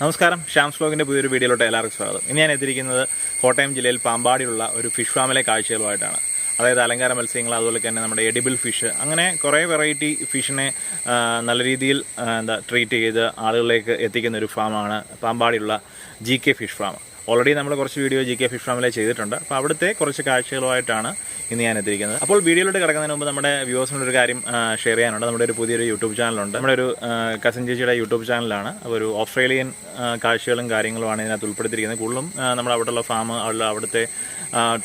നമസ്കാരം. ഷാംസ് വ്ലോഗിന്റെ പുതിയൊരു വീഡിയോയിലോട്ട് എല്ലാവർക്കും സ്വാഗതം. ഇന്ന് ഞാൻ എത്തിയിരിക്കുന്നത് കോട്ടയം ജില്ലയിൽ പാമ്പാടിയിലുള്ള ഒരു ഫിഷ് ഫാമിലെ കാഴ്ചകളുമായിട്ടാണ്. അതായത് അലങ്കാര മത്സ്യങ്ങൾ അതുപോലെ തന്നെ നമ്മുടെ എഡിബിൾ ഫിഷ്. അങ്ങനെ കുറേ വെറൈറ്റി ഫിഷിനെ നല്ല രീതിയിൽ എന്താ ട്രീറ്റ് ചെയ്ത് ആളുകളിലേക്ക് എത്തിക്കുന്ന ഒരു ഫാമാണ് പാമ്പാടിയുള്ള ജി ഫിഷ് ഫാം. ഓൾറെഡി നമ്മൾ കുറച്ച് വീഡിയോ ജി കെ ഫിഷ് ഫാമിലെ ചെയ്തിട്ടുണ്ട്. അപ്പോൾ അവിടുത്തെ കുറച്ച് കാഴ്ചകളുമായിട്ടാണ് ഇന്ന് ഞാൻ എത്തിയിരിക്കുന്നത്. അപ്പോൾ വീഡിയോയിലോട്ട് കിടക്കുന്നതിന് മുമ്പ് നമ്മുടെ വ്യൂവേഴ്സിനോട് ഒരു കാര്യം ഷെയർ ചെയ്യാനുണ്ട്. നമ്മുടെ ഒരു പുതിയൊരു യൂട്യൂബ് ചാനലുണ്ട് നമ്മുടെ ഒരു കസൻ ചേച്ചിയുടെ യൂട്യൂബ് ചാനലാണ് അപ്പോൾ ഒരു ഓസ്ട്രേലിയൻ കാഴ്ചകളും കാര്യങ്ങളുമാണ് ഇതിനകത്ത് ഉൾപ്പെടുത്തിയിരിക്കുന്നത്. കൂടുതലും നമ്മുടെ അവിടെയുള്ള ഫാം അവിടെ അവിടുത്തെ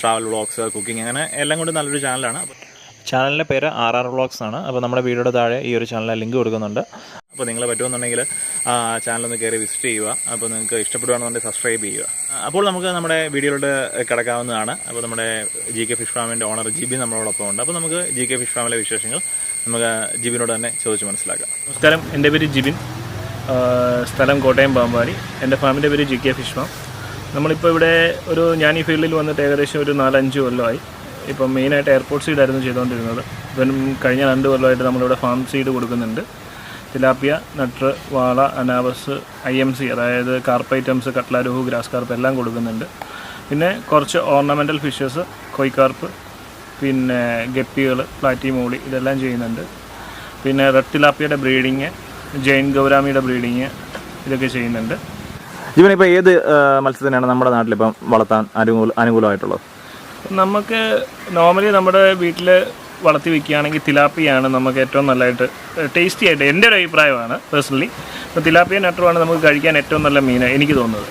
ട്രാവൽ വ്ളോഗ്സ് കുക്കിംഗ് അങ്ങനെ എല്ലാം കൊണ്ട് നല്ലൊരു ചാനലാണ് അപ്പോൾ ചാനലിന്റെ പേര് ആർ ആർ വ്ളോഗ്സ് ആണ് അപ്പോൾ നമ്മുടെ വീഡിയോയുടെ താഴെ ഈ ഒരു ചാനലിൽ ലിങ്ക് കൊടുക്കുന്നുണ്ട്. അപ്പോൾ നിങ്ങൾ പറ്റുമെന്നുണ്ടെങ്കിൽ ആ ചാനലൊന്ന് കയറി വിസിറ്റ് ചെയ്യുക. അപ്പോൾ നിങ്ങൾക്ക് ഇഷ്ടപ്പെടുകയാണെന്നുണ്ടെങ്കിൽ സബ്സ്ക്രൈബ് ചെയ്യുക. അപ്പോൾ നമുക്ക് നമ്മുടെ വീഡിയോയിലോട്ട് കിടക്കാവുന്നതാണ്. അപ്പോൾ നമ്മുടെ ജി കെ ഫിഷ് ഫാമിന്റെ ഓണർ ജിബി നമ്മളോടൊപ്പം ഉണ്ട്. അപ്പോൾ നമുക്ക് ജി കെ ഫിഷ് ഫാമിലെ വിശേഷങ്ങൾ നമുക്ക് ജിബിനോട് തന്നെ ചോദിച്ച് മനസ്സിലാക്കാം. നമസ്കാരം. എന്റെ പേര് ജിബിൻ. സ്ഥലം കോട്ടയം പാമ്പാടി. എന്റെ ഫാമിന്റെ പേര് ജി കെ ഫിഷ് ഫാം. നമ്മളിപ്പോൾ ഇവിടെ ഒരു ഞാൻ ഈ ഫീൽഡിൽ വന്നിട്ട് ഏകദേശം ഒരു നാലഞ്ച് കൊല്ലമായി. ഇപ്പം മെയിനായിട്ട് എയർപോർട്ട് സീഡായിരുന്നു ചെയ്തുകൊണ്ടിരുന്നത്. ഇപ്പം കഴിഞ്ഞ രണ്ട് കൊല്ലമായിട്ട് നമ്മളിവിടെ ഫാം സീഡ് കൊടുക്കുന്നുണ്ട്. തിലാപ്പിയ നട്ട് വാള അനാവസ് ഐ എം സി അതായത് കാർപ്പ് ഐറ്റംസ് കട്ട്ലാരുഹു ഗ്രാസ് കാർപ്പ് എല്ലാം കൊടുക്കുന്നുണ്ട്. പിന്നെ കുറച്ച് ഓർണമെന്റൽ ഫിഷസ് കൊയ്ക്കാർപ്പ് പിന്നെ ഗപ്പികൾ പ്ലാറ്റി മോളി ഇതെല്ലാം ചെയ്യുന്നുണ്ട്. പിന്നെ റെഡ് തിലാപ്പിയുടെ ബ്രീഡിങ് ജെയിൻ ഗൗരാമിയുടെ ബ്രീഡിങ് ഇതൊക്കെ ചെയ്യുന്നുണ്ട്. ഇവനിപ്പോൾ ഏത് മത്സ്യത്തിനാണ് നമ്മുടെ നാട്ടിലിപ്പം വളർത്താൻ അനുകൂല അനുകൂലമായിട്ടുള്ളത്? നമുക്ക് നോർമലി നമ്മുടെ വീട്ടിൽ വളർത്തി വെക്കുകയാണെങ്കിൽ തിലാപ്പിയാണ് നമുക്ക് ഏറ്റവും നല്ലതായിട്ട് ടേസ്റ്റി ആയിട്ട് എന്റെ ഒരു അഭിപ്രായമാണ് പേഴ്സണലി അപ്പോൾ തിലാപ്പിയ നട്ടറുമാണ് നമുക്ക് കഴിക്കാൻ ഏറ്റവും നല്ല മീൻ എനിക്ക് തോന്നുന്നത്.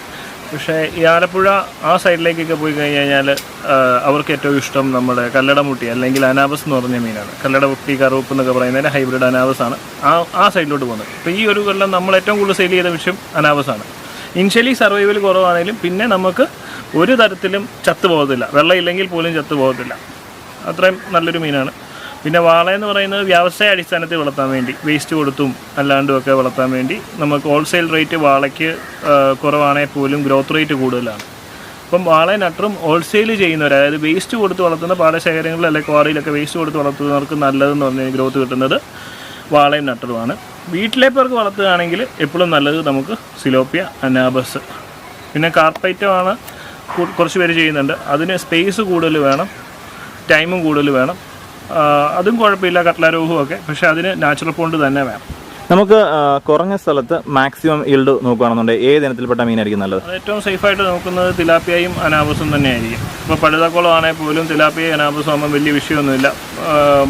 പക്ഷേ ഈ ആലപ്പുഴ ആ സൈഡിലേക്കൊക്കെ പോയി കഴിഞ്ഞ് കഴിഞ്ഞാൽ അവർക്ക് ഏറ്റവും ഇഷ്ടം നമ്മുടെ കല്ലടമുട്ടി അല്ലെങ്കിൽ അനാബസ് എന്ന് പറഞ്ഞ മീനാണ്. കല്ലടമുട്ടി കറുപ്പ് എന്നൊക്കെ പറയുന്നതിന് ഹൈബ്രിഡ് അനാബസ് ആണ് ആ ആ സൈഡിലോട്ട് പോകുന്നത്. അപ്പോൾ ഈ ഒരു കൊല്ലം നമ്മൾ ഏറ്റവും കൂടുതൽ സെയിൽ ചെയ്ത വിഷയം അനാബസ് ആണ് ഇനിഷ്യലി സർവൈവൽ കുറവാണെങ്കിലും പിന്നെ നമുക്ക് ഒരു തരത്തിലും ചത്തു പോകത്തില്ല വെള്ളം ഇല്ലെങ്കിൽ പോലും ചത്തു പോകത്തില്ല അത്രയും നല്ലൊരു മീനാണ്. പിന്നെ വാള എന്ന് പറയുന്നത് വ്യവസായ അടിസ്ഥാനത്തിൽ വളർത്താൻ വേണ്ടി വേസ്റ്റ് കൊടുത്തും അല്ലാണ്ടും ഒക്കെ വളർത്താൻ വേണ്ടി നമുക്ക് ഹോൾസെയിൽ റേറ്റ് വാളയ്ക്ക് കുറവാണെങ്കിൽ പോലും ഗ്രോത്ത് റേറ്റ് കൂടുതലാണ്. അപ്പം വാളയെ നട്ടറും ഹോൾസെയിൽ ചെയ്യുന്നവർ അതായത് വേസ്റ്റ് കൊടുത്ത് വളർത്തുന്ന പാടശേഖരങ്ങളിൽ അല്ലെങ്കിൽ ക്വാറിയിലൊക്കെ വേസ്റ്റ് കൊടുത്ത് വളർത്തുന്നവർക്ക് നല്ലതെന്ന് പറഞ്ഞാൽ ഗ്രോത്ത് കിട്ടുന്നത് വാളയും നട്ടറുമാണ് വീട്ടിലെ പേർക്ക് വളർത്തുകയാണെങ്കിൽ എപ്പോഴും നല്ലത് നമുക്ക് സിലോപ്പിയ അനാബസ്. പിന്നെ കാർപ്പൈറ്റമാണ് കുറച്ച് പേര് ചെയ്യുന്നുണ്ട്. അതിന് സ്പേസ് കൂടുതൽ വേണം. ടൈമും കൂടുതൽ വേണം. അതും കുഴപ്പമില്ല. കട്ട്ലാരോഹും ഒക്കെ പക്ഷേ അതിന് നാച്ചുറൽ പോണ്ട് തന്നെ വേണം. നമുക്ക് കുറഞ്ഞ സ്ഥലത്ത് മാക്സിമം ഈൽഡ് നോക്കുകയാണെന്നുണ്ടെങ്കിൽ ഏത് ഇനത്തിൽപ്പെട്ട മീനായിരിക്കും നല്ലത്? ഏറ്റവും സേഫായിട്ട് നോക്കുന്നത് തിലാപ്പിയയും അനാബസും തന്നെയായിരിക്കും. ഇപ്പോൾ പഴുതാക്കുളം ആണെങ്കിൽ പോലും തിലാപ്പിയ അനാബസും ആകുമ്പോൾ വലിയ വിഷയമൊന്നുമില്ല.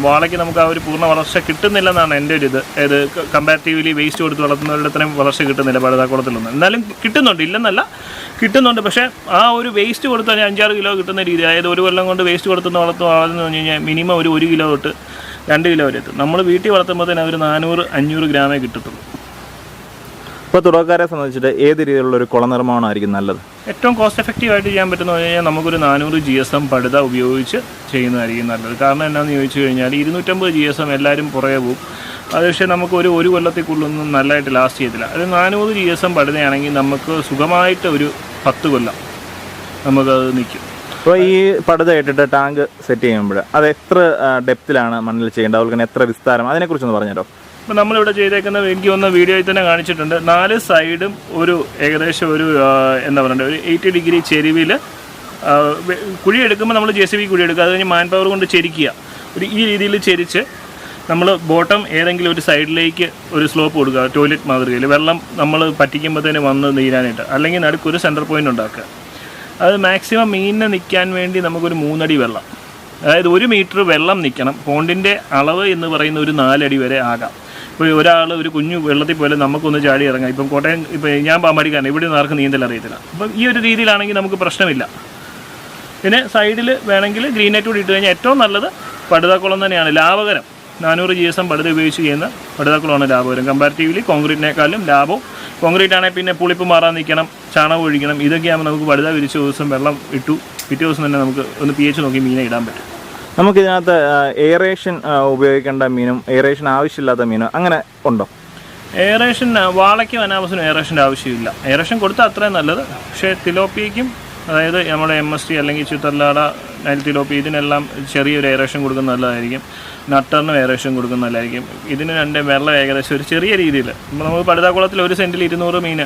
വാളയ്ക്ക് നമുക്ക് ആ ഒരു പൂർണ വളർച്ച കിട്ടുന്നില്ലെന്നാണ് എന്റെ ഒരു ഇത്. അതായത് കമ്പാരിറ്റീവ്ലി വേസ്റ്റ് കൊടുത്ത് വളർത്തുന്നവരുടെ അത്രയും വളർച്ച കിട്ടുന്നില്ല പഴുതാക്കുളത്തിലൊന്നും. എന്നാലും കിട്ടുന്നുണ്ട്. ഇല്ലെന്നല്ല കിട്ടുന്നുണ്ട്. പക്ഷേ ആ ഒരു വേസ്റ്റ് കൊടുത്ത് അഞ്ചാറ് കിലോ കിട്ടുന്ന രീതി അതായത് ഒരു കൊല്ലം കൊണ്ട് വേസ്റ്റ് കൊടുത്തുനിന്ന് വളർത്തും എന്ന് പറഞ്ഞു കഴിഞ്ഞാൽ മിനിമം ഒരു ഒരു കിലോ തൊട്ട് രണ്ട് കിലോ വരെ എത്തും. നമ്മൾ വീട്ടിൽ വളർത്തുമ്പോഴത്തേന് ഒരു നാനൂറ് അഞ്ഞൂറ് ഗ്രാമേ കിട്ടത്തുള്ളൂ. ഇപ്പോൾ തുടക്കക്കാരെ സംബന്ധിച്ചിട്ട് ഏത് രീതിയിലുള്ള ഒരു കുള നിർമ്മാണമായിരിക്കും നല്ലത്? ഏറ്റവും കോസ്റ്റ് എഫക്റ്റീവ് ആയിട്ട് ചെയ്യാൻ പറ്റുന്ന കഴിഞ്ഞാൽ നമുക്കൊരു നാനൂറ് ജി എസ് എം പടുത ഉപയോഗിച്ച് ചെയ്യുന്നതായിരിക്കും നല്ലത്. കാരണം എന്നാന്ന് ചോദിച്ചു കഴിഞ്ഞാൽ ഇരുന്നൂറ്റമ്പത് ജി എസ് എം എല്ലാവരും പുറകെ പോകും അത് പക്ഷേ നമുക്ക് ഒരു ഒരു കൊല്ലത്തേക്കുള്ളൊന്നും നല്ലതായിട്ട് ലാസ്റ്റ് ചെയ്തില്ല അത് നാനൂറ് ജി എസ് എം പടുതയാണെങ്കിൽ നമുക്ക് സുഖമായിട്ട് ഒരു പത്ത് കൊല്ലം നമുക്കത് നിൽക്കും. അപ്പോൾ ഈ പടുത ഇട്ടിട്ട് ടാങ്ക് സെറ്റ് ചെയ്യുമ്പോൾ അത് എത്ര ഡെപ്തിലാണ് മണ്ണിൽ ചെയ്യേണ്ടത്? അതുപോലെ തന്നെ എത്ര വിസ്താരം? അതിനെക്കുറിച്ചൊന്ന് പറഞ്ഞോ ഇപ്പം നമ്മളിവിടെ ചെയ്തേക്കുന്ന എനിക്ക് ഒന്ന് വീഡിയോയിൽ തന്നെ കാണിച്ചിട്ടുണ്ട്. നാല് സൈഡും ഒരു ഏകദേശം ഒരു എന്താ പറയണ്ടത് ഒരു എയ്റ്റി ഡിഗ്രി ചെരുവിൽ കുഴി എടുക്കുമ്പോൾ നമ്മൾ ജെ സി ബി കുഴി എടുക്കുക അത് കഴിഞ്ഞ് മാൻ പവർ കൊണ്ട് ചെരിക്കുക. ഒരു ഈ രീതിയിൽ ചെരിച്ച് നമ്മൾ ബോട്ടം ഏതെങ്കിലും ഒരു സൈഡിലേക്ക് ഒരു സ്ലോപ്പ് കൊടുക്കുക ടോയ്ലറ്റ് മാതൃകയിൽ. വെള്ളം നമ്മൾ പറ്റിക്കുമ്പോഴത്തേന് വന്ന് നീരാനായിട്ട്. അല്ലെങ്കിൽ നടുക്കൊരു സെന്റർ പോയിന്റ് ഉണ്ടാക്കുക. അത് മാക്സിമം മീനിനെ നിൽക്കാൻ വേണ്ടി നമുക്കൊരു മൂന്നടി വെള്ളം. അതായത് ഒരു മീറ്റർ വെള്ളം നിൽക്കണം പോണ്ടിന്റെ അളവ് എന്ന് പറയുന്ന ഒരു നാലടി വരെ ആകാം. ഇപ്പോൾ ഒരാൾ ഒരു കുഞ്ഞു വെള്ളത്തിൽ പോലെ നമുക്കൊന്ന് ചാടി ഇറങ്ങാം. ഇപ്പം കോട്ടയം ഇപ്പം ഞാൻ പാമ്പാടിക്കാരൻ ഇവിടെ നിന്ന് ആർക്കും നീന്തൽ അറിയത്തില്ല. അപ്പം ഈ ഒരു രീതിയിലാണെങ്കിൽ നമുക്ക് പ്രശ്നമില്ല. പിന്നെ സൈഡിൽ വേണമെങ്കിൽ ഗ്രീൻ നെറ്റ് കൂടി ഇട്ട് കഴിഞ്ഞാൽ ഏറ്റവും നല്ലത് പടുതാക്കുളം തന്നെയാണ്. ലാഭകരം. നാനൂറ് ജി എസ് എം പടുത ഉപയോഗിച്ച് ചെയ്യുന്ന പടുതാക്കുളമാണ് ലാഭകരം. കമ്പാരിറ്റീവ്ലി കോൺക്രീറ്റിനേക്കാളും ലാഭം കോൺക്രീറ്റ് ആണെങ്കിൽ പിന്നെ പുളിപ്പ് മാറാൻ നിൽക്കണം ചാണകം ഒഴിക്കണം. ഇതൊക്കെയാകുമ്പോൾ നമുക്ക് വലുത വിരിച്ച ദിവസം വെള്ളം ഇട്ടു. പിറ്റേ ദിവസം തന്നെ നമുക്ക് ഒന്ന് പി എച്ച് നോക്കി മീനെ ഇടാൻ പറ്റും. നമുക്കിതിനകത്ത് എയറേഷൻ ഉപയോഗിക്കേണ്ട മീനും എയറേഷൻ ആവശ്യമില്ലാത്ത മീനും അങ്ങനെ ഉണ്ടോ? എയറേഷൻ വാളയ്ക്കും അനാമസിനും എയറേഷന്റെ ആവശ്യമില്ല. എയറേഷൻ കൊടുത്താൽ അത്രയും നല്ലത്. പക്ഷേ തിലോപ്പിയയ്ക്കും അതായത് നമ്മുടെ എം എസ് ടി അല്ലെങ്കിൽ ചിത്തർലാട നൈൽത്തി ലോപ്പി ഇതിനെല്ലാം ചെറിയൊരു എയറേഷൻ കൊടുക്കുന്നത് നല്ലതായിരിക്കും. നട്ടറിന് എയറേഷൻ കൊടുക്കുന്നത് നല്ലതായിരിക്കും. ഇതിന് രണ്ട് വെള്ളം ഏകദേശം ഒരു ചെറിയ രീതിയിൽ. ഇപ്പോൾ നമുക്ക് പടുതാക്കുളത്തിൽ ഒരു സെന്റിൽ ഇരുന്നൂറ് മീൻ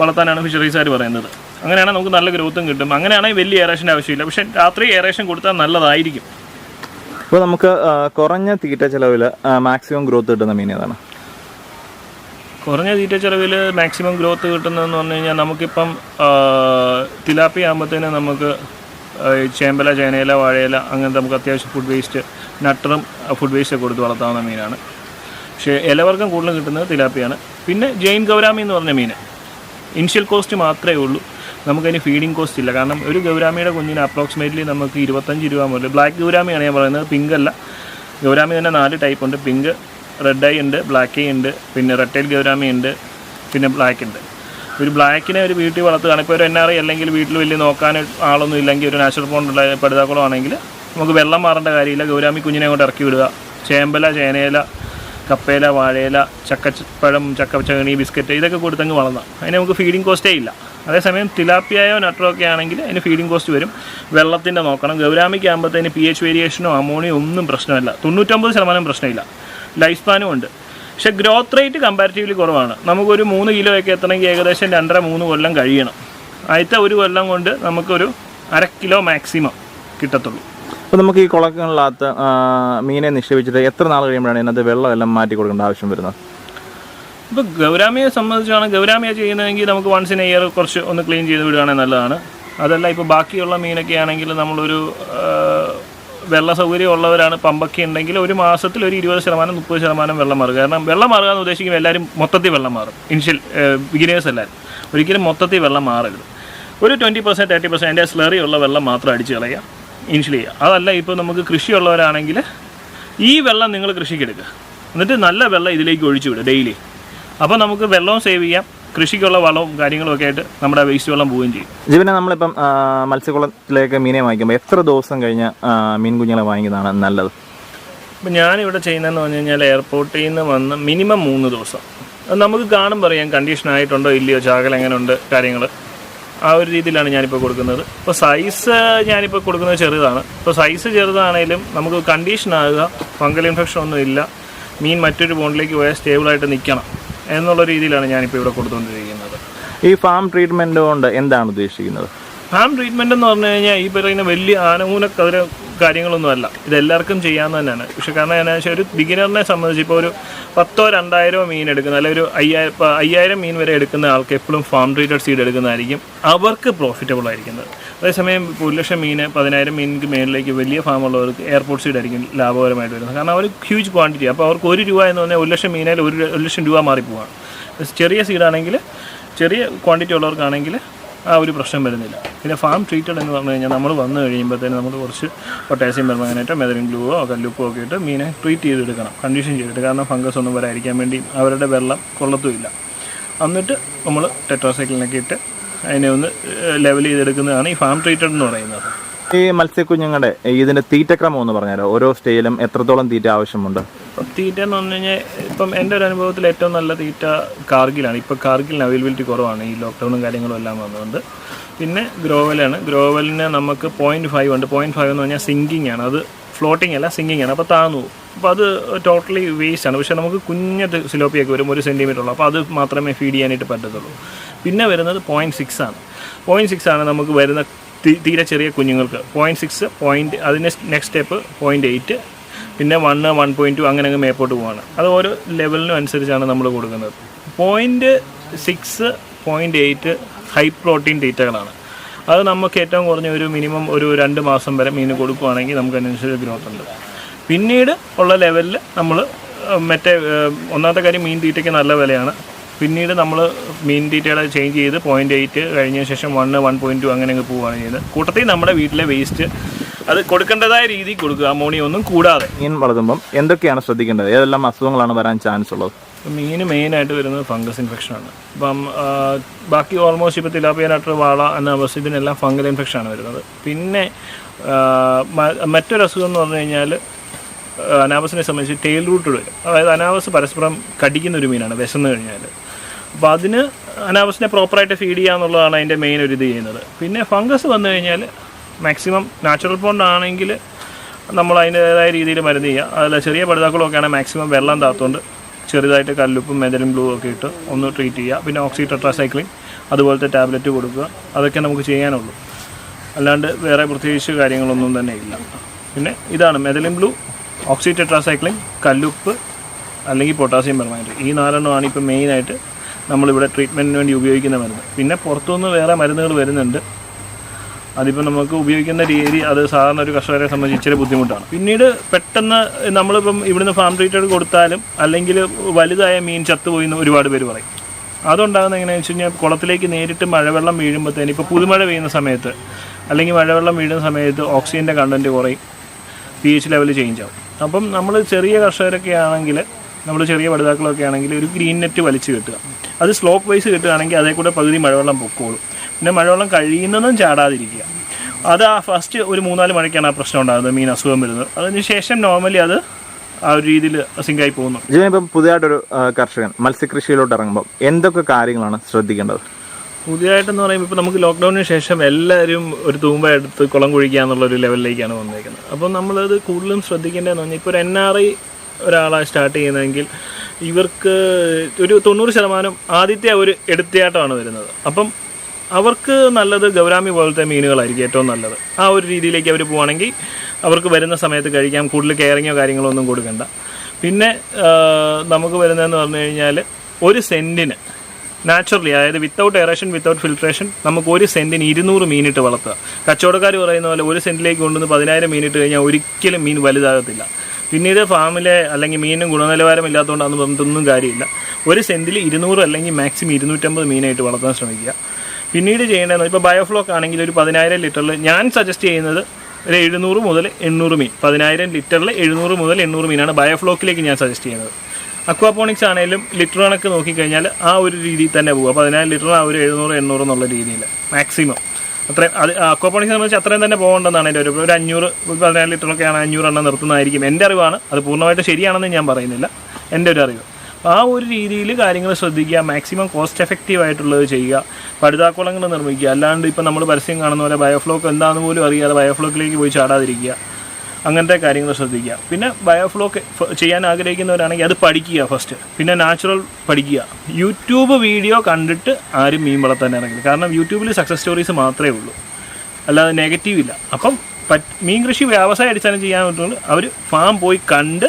വളർത്താനാണ് ഫിഷറീസുകാർ പറയുന്നത്. അങ്ങനെയാണെങ്കിൽ നമുക്ക് നല്ല ഗ്രോത്തും കിട്ടും. അങ്ങനെയാണെങ്കിൽ വലിയ എയറേഷന്റെ ആവശ്യമില്ല. പക്ഷേ രാത്രി എയറേഷൻ കൊടുത്താൽ നല്ലതായിരിക്കും. ഇപ്പോൾ നമുക്ക് കുറഞ്ഞ തീറ്റ ചിലവിൽ മാക്സിമം ഗ്രോത്ത് കിട്ടുന്ന മീൻ ഏതാണ്? കുറഞ്ഞ തീറ്റ ചിലവിൽ മാക്സിമം ഗ്രോത്ത് കിട്ടുന്നതെന്ന് പറഞ്ഞു കഴിഞ്ഞാൽ നമുക്കിപ്പം തിലാപ്പി ആകുമ്പോഴത്തേന് നമുക്ക് ചേമ്പല ചേനയില വാഴയില അങ്ങനത്തെ നമുക്ക് അത്യാവശ്യം ഫുഡ് വേസ്റ്റ് നട്ടറും ഫുഡ് വേസ്റ്റ് കൊടുത്ത് വളർത്താവുന്ന മീനാണ്. പക്ഷേ ഇലവർഗം കൂടുതലും കിട്ടുന്നത് തിലാപ്പിയാണ്. പിന്നെ ജെയിൻ ഗൗരാമി എന്ന് പറഞ്ഞ മീൻ ഇനിഷ്യൽ കോസ്റ്റ് മാത്രമേ ഉള്ളൂ. നമുക്കതിന് ഫീഡിങ് കോസ്റ്റ് ഇല്ല. കാരണം ഒരു ഗൗരാമിയുടെ കുഞ്ഞിന് അപ്രോക്സിമേറ്റ്ലി നമുക്ക് ഇരുപത്തഞ്ച് രൂപ മുതൽ ബ്ലാക്ക് ഗൗരാമിയാണ് ഞാൻ പറയുന്നത് പിങ്ക് അല്ല. ഗൗരാമി തന്നെ നാല് ടൈപ്പ് ഉണ്ട്. പിങ്ക് റെഡ് ഐ ഉണ്ട് ബ്ലാക്ക് ഐ ഉണ്ട് പിന്നെ റെഡ് ടൈൽ ഗൗരാമി ഉണ്ട് പിന്നെ ബ്ലാക്ക് ഉണ്ട്. ഒരു ബ്ലാക്കിനെ ഒരു വീട്ടിൽ വളർത്തുകയാണ്. ഇപ്പോൾ ഒരു എൻ ആർ ഐ അല്ലെങ്കിൽ വീട്ടിൽ വലിയ നോക്കാൻ ആളൊന്നും ഇല്ലെങ്കിൽ ഒരു നാച്ചുറൽ ഫോണുള്ള പഠിതാക്കളും ആണെങ്കിൽ നമുക്ക് വെള്ളം മാറേണ്ട കാര്യമില്ല. ഗൗരാമി കുഞ്ഞിനെ കൊണ്ട് ഇറക്കി വിടുക. ചേമ്പല ചേനയില കപ്പയില വാഴയില ചക്കപ്പഴം ചക്കച്ചകണി ബിസ്ക്കറ്റ് ഇതൊക്കെ കൊടുത്തങ്ങ് വളർന്നാം. അതിന് നമുക്ക് ഫീഡിങ് കോസ്റ്റേ ഇല്ല. അതേസമയം തിലാപ്പിയായോ നട്ടോ ഒക്കെ ആണെങ്കിൽ അതിന് ഫീഡിങ് കോസ്റ്റ് വരും. വെള്ളത്തിന്റെ നോക്കണം. ഗൗരാമിക്ക് ആകുമ്പോഴത്തേന് പി എച്ച് വേരിയേഷനോ അമോണിയോ ഒന്നും പ്രശ്നമില്ല. തൊണ്ണൂറ്റൊമ്പത് ശതമാനം പ്രശ്നമില്ല. ലൈഫ് സ്പാനും ഉണ്ട്. പക്ഷേ ഗ്രോത്ത് റേറ്റ് കമ്പാരിറ്റീവ്ലി കുറവാണ്. നമുക്കൊരു മൂന്ന് കിലോ ഒക്കെ എത്തണമെങ്കിൽ ഏകദേശം രണ്ടര മൂന്ന് കൊല്ലം കഴിയണം. ആദ്യത്തെ ഒരു കൊല്ലം കൊണ്ട് നമുക്കൊരു അര കിലോ മാക്സിമം കിട്ടത്തുള്ളൂ. അപ്പോൾ നമുക്ക് ഈ കുളങ്ങളിനകത്ത് മീനെ നിക്ഷേപിച്ചിട്ട് എത്ര നാൾ കഴിയുമ്പോഴാണ് ഇതിനകത്ത് വെള്ളം എല്ലാം മാറ്റി കൊടുക്കേണ്ട ആവശ്യം വരുന്നത്? ഇപ്പോൾ ഗൗരാമിയെ സംബന്ധിച്ചാണ് ഗൗരാമിയ ചെയ്യുന്നതെങ്കിൽ നമുക്ക് വൺസ് ഇൻ ഇയർ കുറച്ച് ഒന്ന് ക്ലീൻ ചെയ്ത് വിടുകയാണെങ്കിൽ നല്ലതാണ്. അതല്ല ഇപ്പോൾ ബാക്കിയുള്ള മീനൊക്കെ ആണെങ്കിൽ നമ്മളൊരു വെള്ള സൗകര്യം ഉള്ളവരാണ് പമ്പൊക്കെ ഉണ്ടെങ്കിൽ ഒരു മാസത്തിൽ ഒരു ഇരുപത് ശതമാനം മുപ്പത് ശതമാനം വെള്ളം മാറും. കാരണം വെള്ളം മാറുക എന്ന് ഉദ്ദേശിക്കുമ്പോൾ എല്ലാവരും മൊത്തത്തിൽ വെള്ളം മാറും. ഇനിഷ്യൽ ബിഗിനേഴ്സ് എല്ലാവരും. ഒരിക്കലും മൊത്തത്തിൽ വെള്ളം മാറരുത്. ഒരു ട്വന്റി പെർസെന്റ് തേർട്ടി പെർസെന്റ് അതിന്റെ സ്ലറി ഉള്ള വെള്ളം മാത്രം അടിച്ച് കളയുക ചെയ്യുക. അതല്ല ഇപ്പോൾ നമുക്ക് കൃഷി ഉള്ളവരാണെങ്കിൽ ഈ വെള്ളം നിങ്ങൾ കൃഷിക്ക് എടുക്കുക. എന്നിട്ട് നല്ല വെള്ളം ഇതിലേക്ക് ഒഴിച്ചു വിടുക ഡെയിലി അപ്പോൾ നമുക്ക് വെള്ളവും സേവ് ചെയ്യാം. കൃഷിക്കുള്ള വളവും കാര്യങ്ങളും ഒക്കെ ആയിട്ട് നമ്മുടെ വേസ്റ്റ് വെള്ളം പോവുകയും ചെയ്യും. ജീവനെ നമ്മളിപ്പം മത്സ്യക്കുളത്തിലേക്ക് മീനെ വാങ്ങിക്കുമ്പോൾ എത്ര ദിവസം കഴിഞ്ഞ് മീൻ കുഞ്ഞുങ്ങളെ വാങ്ങിക്കുന്നതാണ് നല്ലത്? ഇപ്പം ഞാനിവിടെ ചെയ്യുന്നതെന്ന് പറഞ്ഞു കഴിഞ്ഞാൽ എയർപോർട്ടിൽ നിന്ന് വന്ന് മിനിമം മൂന്ന് ദിവസം. അത് നമുക്ക് കാണുമ്പോൾ പറയാം കണ്ടീഷൻ ആയിട്ടുണ്ടോ ഇല്ലയോ ചാകൽ എങ്ങനെയുണ്ട് കാര്യങ്ങൾ ആ ഒരു രീതിയിലാണ് ഞാനിപ്പോൾ കൊടുക്കുന്നത്. ഇപ്പോൾ സൈസ് ഞാനിപ്പോൾ കൊടുക്കുന്നത് ചെറുതാണ്. ഇപ്പോൾ സൈസ് ചെറുതാണെങ്കിലും നമുക്ക് കണ്ടീഷൻ ആകുക ഫംഗൽ ഇൻഫെക്ഷൻ ഒന്നും ഇല്ല. മീൻ മറ്റൊരു ബോണ്ടിലേക്ക് പോയാൽ സ്റ്റേബിളായിട്ട് നിൽക്കണം. എന്നുള്ള രീതിയിലാണ് ഞാനിപ്പോൾ ഇവിടെ കൊടുത്തുകൊണ്ടിരിക്കുന്നത്. ഈ ഫാം ട്രീറ്റ്മെന്റ് കൊണ്ട് എന്താണ് ഉദ്ദേശിക്കുന്നത്? ഫാം ട്രീറ്റ്മെന്റ് എന്ന് പറഞ്ഞു കഴിഞ്ഞാൽ ഈ പറയുന്ന വലിയ ആനമൂന കതിര കാര്യങ്ങളൊന്നും അല്ല. ഇത് എല്ലാവർക്കും തന്നെയാണ്. പക്ഷെ കാരണം എന്നാ വെച്ചാൽ ഒരു ബിഗിനറിനെ സംബന്ധിച്ച് ഇപ്പോൾ ഒരു പത്തോ രണ്ടായിരമോ മീൻ എടുക്കുന്ന അല്ലെങ്കിൽ ഒരു അയ്യായിരം അയ്യായിരം മീൻ വരെ എടുക്കുന്ന ആൾക്ക് എപ്പോഴും ഫാം ട്രീറ്റഡ് സീഡ് എടുക്കുന്നതായിരിക്കും അവർക്ക് പ്രോഫിറ്റബിൾ ആയിരിക്കുന്നത്. അതേസമയം ഒരു ലക്ഷം മീൻ പതിനായിരം മീനിക്ക് മേളിലേക്ക് വലിയ ഫാം ഉള്ളവർക്ക് എയർപോർട്ട് സീഡ് ആയിരിക്കും ലാഭകരമായിട്ട് വരുന്നത്. കാരണം അവർ ഹ്യൂജ് ക്വാണ്ടിറ്റി അപ്പോൾ അവർക്ക് ഒരു രൂപ എന്ന് പറഞ്ഞാൽ ഒരു ലക്ഷം മീനായാലും ഒരു ലക്ഷം രൂപ മാറിപ്പോവാണ്. ചെറിയ സീഡാണെങ്കിൽ ചെറിയ ക്വാണ്ടിറ്റി ഉള്ളവർക്കാണെങ്കിൽ ആ ഒരു പ്രശ്നം വരുന്നില്ല. പിന്നെ ഫാം ട്രീറ്റഡ് എന്ന് പറഞ്ഞു കഴിഞ്ഞാൽ നമ്മൾ വന്നു കഴിയുമ്പോഴത്തേന് നമ്മൾ കുറച്ച് പൊട്ടാസ്യം പെർമാനേറ്റോ മെതറിൻ ഗ്ലൂവോ കല്ലുപ്പോ ഒക്കെ ഇട്ട് മീനെ ട്രീറ്റ് ചെയ്തെടുക്കണം കണ്ടീഷൻ ചെയ്തിട്ട് കാരണം ഫംഗസ് ഒന്നും വരാതിരിക്കാൻ വേണ്ടി അവരുടെ വെള്ളം കൊള്ളത്തുമില്ല. എന്നിട്ട് നമ്മൾ ടെട്രോസൈക്കിളിനൊക്കെ ഇട്ട് അതിനെ ഒന്ന് ലെവൽ ചെയ്തെടുക്കുന്നതാണ് ഈ ഫാം ട്രീറ്റഡ് എന്ന് പറയുന്നത്. ഈ മത്സ്യക്കുഞ്ഞുങ്ങളുടെ ഇതിന്റെ തീറ്റക്രമം എന്ന് പറഞ്ഞാലോ ഓരോ സ്റ്റേയിലും എത്രത്തോളം തീറ്റ ആവശ്യമുണ്ട്? ഇപ്പം തീറ്റ എന്ന് പറഞ്ഞു കഴിഞ്ഞാൽ ഇപ്പം എന്റെ ഒരു അനുഭവത്തിൽ ഏറ്റവും നല്ല തീറ്റ കാർഗിലാണ്. ഇപ്പോൾ കാർഗിലിന് അവൈലബിലിറ്റി കുറവാണ്. ഈ ലോക്ക്ഡൗണും കാര്യങ്ങളും എല്ലാം വന്നതുകൊണ്ട്. പിന്നെ ഗ്രോവലാണ്. ഗ്രോവലിന് നമുക്ക് പോയിന്റ് ഫൈവ് ഉണ്ട്. പോയിന്റ് ഫൈവ് എന്ന് പറഞ്ഞാൽ സിങ്കിങ് ആണ്. അത് ഫ്ലോട്ടിംഗ് അല്ല സിങ്കിങ് ആണ്. അപ്പോൾ താന്നു. അപ്പോൾ അത് ടോട്ടലി വേസ്റ്റ് ആണ്. പക്ഷേ നമുക്ക് കുഞ്ഞത് സിലോപ്പിയൊക്കെ വരും. ഒരു സെന്റിമീറ്റർ ഉള്ളൂ. അപ്പോൾ അത് മാത്രമേ ഫീഡ് ചെയ്യാനായിട്ട് പറ്റത്തുള്ളൂ. പിന്നെ വരുന്നത് പോയിന്റ് സിക്സ് ആണ്. പോയിന്റ് സിക്സ് ആണ് നമുക്ക് വരുന്ന തീരെ ചെറിയ കുഞ്ഞുങ്ങൾക്ക്. പോയിന്റ് സിക്സ് പോയിന്റ് അതിന്റെ നെക്സ്റ്റ് സ്റ്റെപ്പ് പോയിന്റ് എയ്റ്റ് പിന്നെ വണ്ണ് വൺ പോയിന്റ് ടു അങ്ങനെ അങ്ങ് മേപ്പോട്ട് പോവാണ്. അത് ഓരോ ലെവലിനും അനുസരിച്ചാണ് നമ്മൾ കൊടുക്കുന്നത്. Point six point eight high protein തീറ്റകളാണ് അത് നമുക്ക് ഏറ്റവും കുറഞ്ഞ ഒരു മിനിമം ഒരു രണ്ട് മാസം വരെ മീൻ കൊടുക്കുകയാണെങ്കിൽ നമുക്ക് അതിനനുസരിച്ച് ഗ്രോത്ത് ഉണ്ട്. പിന്നീട് ഉള്ള ലെവലിൽ നമ്മൾ മറ്റേ ഒന്നാമത്തെ കാര്യം മീൻ തീറ്റയ്ക്ക് നല്ല വിലയാണ്. പിന്നീട് നമ്മൾ മീൻ തീറ്റയുടെ ചേഞ്ച് ചെയ്ത് പോയിന്റ് എയ്റ്റ് കഴിഞ്ഞ ശേഷം വണ്ണ് വൺ പോയിന്റ് ടു അങ്ങനെ അങ്ങ് പോവുകയാണ് ചെയ്യുന്നത്. കൂട്ടത്തിൽ നമ്മുടെ വീട്ടിലെ വേസ്റ്റ് അത് കൊടുക്കേണ്ടതായ രീതി കൊടുക്കുക. അമോണിയ ഒന്നും കൂടാതെ. മീൻ വളർത്തുമ്പം എന്തൊക്കെയാണ് ശ്രദ്ധിക്കേണ്ടത്? ഏതെല്ലാം അസുഖങ്ങളാണ് വരാൻ ചാൻസ് ഉള്ളത്? മീൻ മെയിനായിട്ട് വരുന്നത് ഫംഗസ് ഇൻഫെക്ഷനാണ് ഇപ്പം ബാക്കി ഓൾമോസ്റ്റ് ഇപ്പോൾ തിലാപ്പിയനാട്ടർ വാള എന്ന ഇതിനെല്ലാം ഫംഗൽ ഇൻഫെക്ഷനാണ് വരുന്നത്. പിന്നെ മറ്റൊരു അസുഖം എന്ന് പറഞ്ഞു കഴിഞ്ഞാൽ അനാബസിനെ സംബന്ധിച്ച് ടെയിൽ റൂട്ട് വരും അതായത് അനാബസ് പരസ്പരം കടിക്കുന്ന ഒരു മീനാണ് വിശന്ന് കഴിഞ്ഞാൽ. അപ്പോൾ അതിന് അനാബസിനെ പ്രോപ്പറായിട്ട് ഫീഡ് ചെയ്യുക എന്നുള്ളതാണ് അതിന്റെ മെയിൻ ഒരു ഇത് ചെയ്യുന്നത്. പിന്നെ ഫംഗസ് വന്നു കഴിഞ്ഞാൽ മാക്സിമം നാച്ചുറൽ പോണ്ട് ആണെങ്കിൽ നമ്മൾ അതിന്റേതായ രീതിയിൽ മരുന്ന് ചെയ്യുക അതിൽ ചെറിയ പഠിതാക്കളൊക്കെയാണ് ആണെങ്കിൽ മാക്സിമം വെള്ളം താത്തുകൊണ്ട് ചെറുതായിട്ട് കല്ലുപ്പും മെതലും ബ്ലൂ ഒക്കെ ഇട്ട് ഒന്ന് ട്രീറ്റ് ചെയ്യുക. പിന്നെ ഓക്സി അതുപോലത്തെ ടാബ്ലറ്റ് കൊടുക്കുക. അതൊക്കെ നമുക്ക് ചെയ്യാനുള്ളൂ. അല്ലാണ്ട് വേറെ പ്രത്യേകിച്ച് കാര്യങ്ങളൊന്നും തന്നെ ഇല്ല. പിന്നെ ഇതാണ് മെതലിൻ ബ്ലൂ ഓക്സി കല്ലുപ്പ് അല്ലെങ്കിൽ പൊട്ടാസ്യം പെർമാനേറ്റ് ഈ നാലെണ്ണമാണ് ഇപ്പോൾ മെയിനായിട്ട് നമ്മളിവിടെ ട്രീറ്റ്മെന്റിന് വേണ്ടി ഉപയോഗിക്കുന്ന മരുന്ന്. പിന്നെ പുറത്തുനിന്ന് വേറെ മരുന്നുകൾ വരുന്നുണ്ട്. അതിപ്പോൾ നമുക്ക് ഉപയോഗിക്കുന്ന രീതി അത് സാധാരണ ഒരു കർഷകരെ സംബന്ധിച്ച് ഇച്ചിരി ബുദ്ധിമുട്ടാണ്. പിന്നീട് പെട്ടെന്ന് നമ്മളിപ്പം ഇവിടുന്ന് ഫാം ട്രീറ്റഡ് കൊടുത്താലും അല്ലെങ്കിൽ വലുതായ മീൻ ചത്തുപോയി എന്ന് ഒരുപാട് പേര് പറയും. അതുണ്ടാകുന്ന എങ്ങനെയാണെന്ന് വെച്ച് കഴിഞ്ഞാൽ കുളത്തിലേക്ക് നേരിട്ട് മഴവെള്ളം വീഴുമ്പോഴത്തേന് ഇപ്പോൾ പുതുമഴ പെയ്യുന്ന സമയത്ത് അല്ലെങ്കിൽ മഴവെള്ളം വീഴുന്ന സമയത്ത് ഓക്സിജന്റെ കണ്ടന്റ് കുറയും. പി എച്ച് ലെവൽ ചേഞ്ച് ആവും. അപ്പം നമ്മൾ ചെറിയ കർഷകരൊക്കെ ആണെങ്കിൽ നമ്മൾ ചെറിയ പഠിതാക്കളൊക്കെ ആണെങ്കിൽ ഒരു ഗ്രീൻ നെറ്റ് വലിച്ചു കെട്ടുക. അത് സ്ലോപ്പ് വൈസ് കിട്ടുകയാണെങ്കിൽ അതേ പകുതി മഴവെള്ളം പൊക്കോളും. പിന്നെ മഴവെള്ളം കഴിയുന്നതും ചാടാതിരിക്കുക. അത് ആ ഫസ്റ്റ് ഒരു മൂന്നാൽ മണിക്കാണ് ആ പ്രശ്നം ഉണ്ടാകുന്നത് മീൻ അസുഖം വരുന്നത്. അതിന് ശേഷം നോർമലി അത് ആ ഒരു രീതിയിൽ സിങ്കായി പോകുന്നു. ജിവൻ ഇപ്പം പുതിയതായിട്ടൊരു കർഷകൻ മത്സ്യകൃഷിയിലോട്ട് ഇറങ്ങുമ്പോൾ എന്തൊക്കെ കാര്യങ്ങളാണ് ശ്രദ്ധിക്കേണ്ടത്? പുതിയതായിട്ടെന്ന് പറയുമ്പോൾ ഇപ്പോൾ നമുക്ക് ലോക്ക്ഡൗണിന് ശേഷം എല്ലാവരും ഒരു തൂമ്പ എടുത്ത് കുളം കുഴിക്കുക എന്നുള്ള ഒരു ലെവലിലേക്കാണ് വന്നേക്കുന്നത്. അപ്പം നമ്മളത് കൂടുതലും ശ്രദ്ധിക്കേണ്ടതെന്ന് പറഞ്ഞാൽ ഇപ്പോൾ ഒരു എൻ ആർ ഐ ഒരാളാണ് സ്റ്റാർട്ട് ചെയ്യുന്നതെങ്കിൽ ഇവർക്ക് ഒരു തൊണ്ണൂറ് ശതമാനം ആദ്യത്തെ ഒരു എടുത്തിയാട്ടമാണ് വരുന്നത്. അപ്പം അവർക്ക് നല്ലത് ഗൗരാമി പോലത്തെ മീനുകളായിരിക്കും ഏറ്റവും നല്ലത്. ആ ഒരു രീതിയിലേക്ക് അവർ പോവുകയാണെങ്കിൽ അവർക്ക് വരുന്ന സമയത്ത് കഴിക്കാം കൂടുതൽ കെയറിങ്ങോ കാര്യങ്ങളോ ഒന്നും കൊടുക്കണ്ട. പിന്നെ നമുക്ക് വരുന്നതെന്ന് പറഞ്ഞു കഴിഞ്ഞാൽ ഒരു സെന്റിന് നാച്ചുറലി അതായത് വിത്തൗട്ട് എയറേഷൻ വിത്തൗട്ട് ഫിൽട്രേഷൻ നമുക്ക് ഒരു സെന്റിന് ഇരുന്നൂറ് മീനിട്ട് വളർത്തുക. കച്ചവടക്കാർ പറയുന്ന പോലെ ഒരു സെന്റിലേക്ക് കൊണ്ടുവന്ന് പതിനായിരം മീനിട്ട് കഴിഞ്ഞാൽ ഒരിക്കലും മീൻ വലുതാകത്തില്ല. പിന്നീട് ഫാമിലെ അല്ലെങ്കിൽ മീനും ഗുണനിലവാരം ഇല്ലാത്തതുകൊണ്ടാണെന്ന് പറഞ്ഞിട്ടൊന്നും കാര്യമില്ല. ഒരു സെന്റിൽ ഇരുന്നൂറ് അല്ലെങ്കിൽ മാക്സിമം ഇരുന്നൂറ്റമ്പത് മീനായിട്ട് വളർത്താൻ ശ്രമിക്കുക. പിന്നീട് ചെയ്യേണ്ടതെന്ന് ഇപ്പോൾ ബയോഫ്ലോക്ക് ആണെങ്കിൽ ഒരു പതിനായിരം ലിറ്ററിൽ ഞാൻ സജസ്റ്റ് ചെയ്യുന്നത് ഒരു എഴുന്നൂറ് മുതൽ എണ്ണൂറ് മീൻ. പതിനായിരം ലിറ്ററിൽ എഴുന്നൂറ് മുതൽ എണ്ണൂറ് മീനാണ് ബയോഫ്ലോക്കിലേക്ക് ഞാൻ സജസ്റ്റ് ചെയ്യുന്നത്. അക്വാപോണിക്സ് ആണെങ്കിലും ലിറ്റർ കണക്ക് നോക്കിക്കഴിഞ്ഞാൽ ആ ഒരു രീതിയിൽ തന്നെ പോകുക പതിനായിരം ലിറ്റർ ആ ഒരു എഴുന്നൂറ് എണ്ണൂറ് എന്നുള്ള രീതിയിൽ മാക്സിമം അത്രയും അത് അക്വാപോണിക്സ് വെച്ചാൽ അത്രയും തന്നെ പോകേണ്ടതാണ് എന്റെ ഒരു ഒരു അഞ്ഞൂറ് പതിനായിരം ലിറ്ററൊക്കെയാണ് അഞ്ഞൂറ് എണ്ണം നിർത്തുന്നതായിരിക്കും എന്റെ അറിവാണ്. അത് പൂർണമായിട്ട് ശരിയാണെന്ന് ഞാൻ പറയുന്നില്ല. എന്റെ ഒരു അറിവ്. ആ ഒരു രീതിയിൽ കാര്യങ്ങൾ ശ്രദ്ധിക്കുക മാക്സിമം കോസ്റ്റ് എഫക്റ്റീവ് ആയിട്ടുള്ളത് ചെയ്യുക. പടുതാക്കുളങ്ങൾ നിർമ്മിക്കുക. അല്ലാണ്ട് ഇപ്പം നമ്മൾ പരസ്യം കാണുന്ന പോലെ ബയോഫ്ലോക്ക് എന്താണെന്ന് പോലും അറിയാതെ ബയോഫ്ലോക്കിലേക്ക് പോയി ചാടാതിരിക്കുക. അങ്ങനത്തെ കാര്യങ്ങൾ ശ്രദ്ധിക്കുക. പിന്നെ ബയോഫ്ലോക്ക് ചെയ്യാൻ ആഗ്രഹിക്കുന്നവരാണെങ്കിൽ അത് പഠിക്കുക ഫസ്റ്റ് പിന്നെ നാച്ചുറൽ പഠിക്കുക. യൂട്യൂബ് വീഡിയോ കണ്ടിട്ട് ആരും മീൻ വളർത്താൻ ഇറങ്ങില്ല കാരണം യൂട്യൂബിൽ സക്സസ് സ്റ്റോറീസ് മാത്രമേ ഉള്ളൂ. അല്ലാതെ നെഗറ്റീവ് ഇല്ല. അപ്പം മീൻ കൃഷി വ്യവസായ അടിസ്ഥാനം ചെയ്യാൻ പറ്റുള്ളൂ അവർ ഫാം പോയി കണ്ട്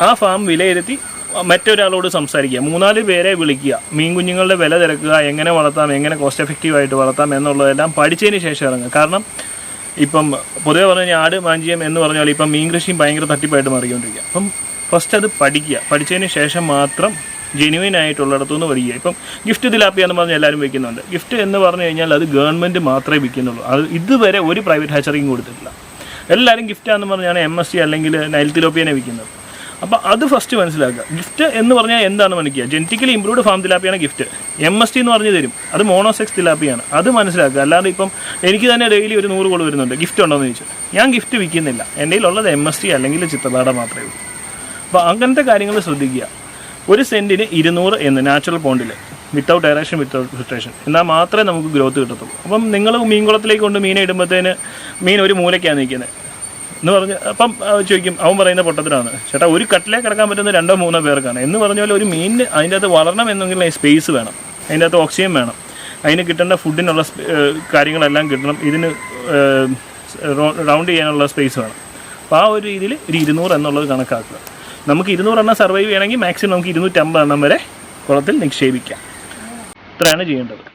ആ ഫാം വിലയിരുത്തി മറ്റൊരാളോട് സംസാരിക്കുക. മൂന്നാൽ പേരെ വിളിക്കുക. മീൻ കുഞ്ഞുങ്ങളുടെ വില തിരക്കുക എങ്ങനെ വളർത്താം എങ്ങനെ കോസ്റ്റ് എഫക്റ്റീവായിട്ട് വളർത്താം എന്നുള്ളതെല്ലാം പഠിച്ചതിന് ശേഷം ഇറങ്ങുക. കാരണം ഇപ്പം പൊതുവെ പറഞ്ഞു കഴിഞ്ഞാൽ ആട് മാഞ്ചിയം എന്ന് പറഞ്ഞാൽ ഇപ്പം മീൻ കൃഷിയും ഭയങ്കര തട്ടിപ്പായിട്ട് മാറിക്കൊണ്ടിരിക്കുക. അപ്പം ഫസ്റ്റ് അത് പഠിക്കുക. പഠിച്ചതിന് ശേഷം മാത്രം ജെനുവിൻ ആയിട്ടുള്ളിടത്തുനിന്ന് വരിക ഇപ്പം ഗിഫ്റ്റ് തിലാപ്പിയ എന്ന് പറഞ്ഞ് എല്ലാവരും വയ്ക്കുന്നുണ്ട് ഗിഫ്റ്റ് എന്ന് പറഞ്ഞു കഴിഞ്ഞാൽ അത് ഗവൺമെന്റ് മാത്രമേ വിൽക്കുന്നുള്ളൂ. അത് ഇതുവരെ ഒരു പ്രൈവറ്റ് ഹാച്ചറിയും കൊടുത്തിട്ടില്ല. എല്ലാവരും ഗിഫ്റ്റാന്ന് പറഞ്ഞാണ് എം എസ് സി അല്ലെങ്കിൽ നൈൽ തിലോപ്പിയനെ വിൽക്കുന്നത്. അപ്പോൾ അത് ഫസ്റ്റ് മനസ്സിലാക്കുക. ഗിഫ്റ്റ് എന്ന് പറഞ്ഞാൽ എന്താണ് മനസ്സിലാക്കുക ജെനറ്റിക്കലി ഇംപ്രൂവ്ഡ് ഫാം തിലാപ്പിയാണ് ഗിഫ്റ്റ് എം എസ് ടി എന്ന് പറഞ്ഞു തരും. അത് മോണോസെക്സ് തിലാപ്പിയാണ് അത് മനസ്സിലാക്കുക. അല്ലാതെ ഇപ്പം എനിക്ക് തന്നെ ഡെയിലി ഒരു നൂറ് കോൾ വരുന്നുണ്ട്. ഗിഫ്റ്റ് ഉണ്ടോ എന്ന് ചോദിച്ചു. ഞാൻ ഗിഫ്റ്റ് വിൽക്കുന്നില്ല. എന്റെ ഉള്ളത് എം എസ് ടി അല്ലെങ്കിൽ ചിത്രപാട മാത്രമേ ഉള്ളൂ. അപ്പോൾ അങ്ങനത്തെ കാര്യങ്ങൾ ശ്രദ്ധിക്കുക. ഒരു സെന്റിന് ഇരുന്നൂറ് എന്ന് നാച്ചുറൽ പോണ്ടിൽ വിത്തൗട്ട് എറേഷൻ വിത്തൗട്ട് ഫിൽട്രേഷൻ എന്നാൽ മാത്രമേ നമുക്ക് ഗ്രോത്ത് കിട്ടത്തുള്ളൂ. അപ്പം നിങ്ങൾ മീൻകുളത്തിലേക്ക് കൊണ്ട് മീനെ ഇടുമ്പോഴത്തേന് മീൻ ഒരു മൂലയ്ക്കാണ് നിൽക്കുന്നത് എന്ന് പറഞ്ഞ് അപ്പം ചോദിക്കും അവൻ പറയുന്ന പൊട്ടത്തിലാണ് ചേട്ടാ ഒരു കട്ടിലേ കിടക്കാൻ പറ്റുന്ന രണ്ടോ മൂന്നോ പേർക്കാണ്. എന്ന് പറഞ്ഞ പോലെ ഒരു മീനിന് അതിന്റെ അകത്ത് വളരണം എന്നെങ്കിൽ സ്പേസ് വേണം. അതിന്റെ അകത്ത് ഓക്സിജൻ വേണം. അതിന് കിട്ടേണ്ട ഫുഡിനുള്ള കാര്യങ്ങളെല്ലാം കിട്ടണം. ഇതിന് റൗണ്ട് ചെയ്യാനുള്ള സ്പേസ് വേണം. അപ്പോൾ ആ ഒരു രീതിയിൽ ഒരു ഇരുന്നൂറ് എന്നുള്ളത് കണക്കാക്കുക. നമുക്ക് ഇരുന്നൂറെണ്ണം സർവൈവ് ചെയ്യണമെങ്കിൽ മാക്സിമം നമുക്ക് ഇരുന്നൂറ്റമ്പത് എണ്ണം വരെ കുളത്തിൽ നിക്ഷേപിക്കാം. ഇത്രയാണ് ചെയ്യേണ്ടത്.